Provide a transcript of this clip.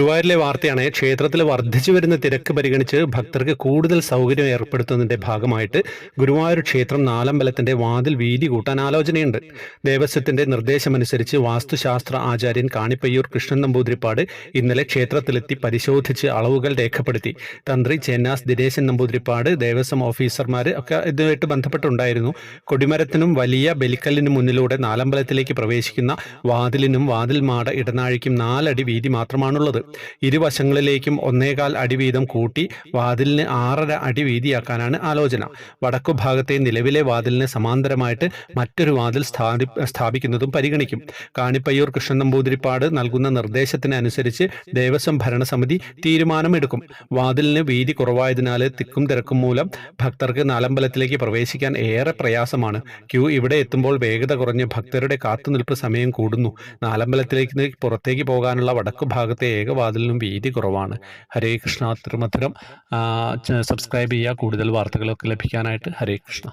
ഗുരുവായൂരിലെ വാർത്തയാണ് ക്ഷേത്രത്തിൽ വർദ്ധിച്ചു വരുന്ന തിരക്ക് പരിഗണിച്ച് ഭക്തർക്ക് കൂടുതൽ സൗകര്യം ഏർപ്പെടുത്തുന്നതിന്റെ ഭാഗമായിട്ട് ഗുരുവായൂർ ക്ഷേത്രം നാലമ്പലത്തിന്റെ വാതിൽ വീതി കൂട്ടാൻ ആലോചനയുണ്ട്. ദേവസ്വത്തിന്റെ നിർദ്ദേശമനുസരിച്ച് വാസ്തുശാസ്ത്ര ആചാര്യൻ കാണിപ്പയ്യൂർ കൃഷ്ണൻ നമ്പൂതിരിപ്പാട് ഇന്നലെ ക്ഷേത്രത്തിലെത്തി പരിശോധിച്ച് അളവുകൾ രേഖപ്പെടുത്തി. തന്ത്രി ചെന്നാസ് ദിനേശൻ നമ്പൂതിരിപ്പാട് ദേവസ്വം ഓഫീസർമാർ ഒക്കെ ഇതുമായിട്ട് ബന്ധപ്പെട്ടുണ്ടായിരുന്നു. കൊടിമരത്തിനും വലിയ ബലിക്കല്ലിനും മുന്നിലൂടെ നാലമ്പലത്തിലേക്ക് പ്രവേശിക്കുന്ന വാതിലിനും വാതിൽ മാട ഇടനാഴിക്കും നാലടി വീതി മാത്രമാണുള്ളത്. ഇരുവശങ്ങളിലേക്കും ഒന്നേകാൽ അടി വീതം കൂട്ടി വാതിലിന് ആറര അടി വീതിയാക്കാനാണ് ആലോചന. വടക്കു ഭാഗത്തെ നിലവിലെ വാതിലിന് സമാന്തരമായിട്ട് മറ്റൊരു വാതിൽ സ്ഥാപി സ്ഥാപിക്കുന്നതും പരിഗണിക്കും. കാണിപ്പയ്യൂർ കൃഷ്ണൻ നമ്പൂതിരിപ്പാട് നൽകുന്ന നിർദ്ദേശത്തിനനുസരിച്ച് ദേവസ്വം ഭരണസമിതി തീരുമാനമെടുക്കും. വാതിലിന് വീതി കുറവായതിനാൽ തിക്കും തിരക്കും മൂലം ഭക്തർക്ക് നാലമ്പലത്തിലേക്ക് പ്രവേശിക്കാൻ ഏറെ പ്രയാസമാണ്. ക്യൂ ഇവിടെ എത്തുമ്പോൾ വേഗത കുറഞ്ഞ് ഭക്തരുടെ കാത്തുനിൽപ്പ് സമയം കൂടുന്നു. നാലമ്പലത്തിലേക്ക് പുറത്തേക്ക് പോകാനുള്ള വടക്കു ഭാഗത്തെ ഏക വാതിലിനും വീതി കുറവാണ്. ഹരേ കൃഷ്ണ തിരുമധുരം സബ്സ്ക്രൈബ് ചെയ്യുക. കൂടുതൽ വാർത്തകളൊക്കെ ലഭിക്കാനായിട്ട് ഹരേ കൃഷ്ണ.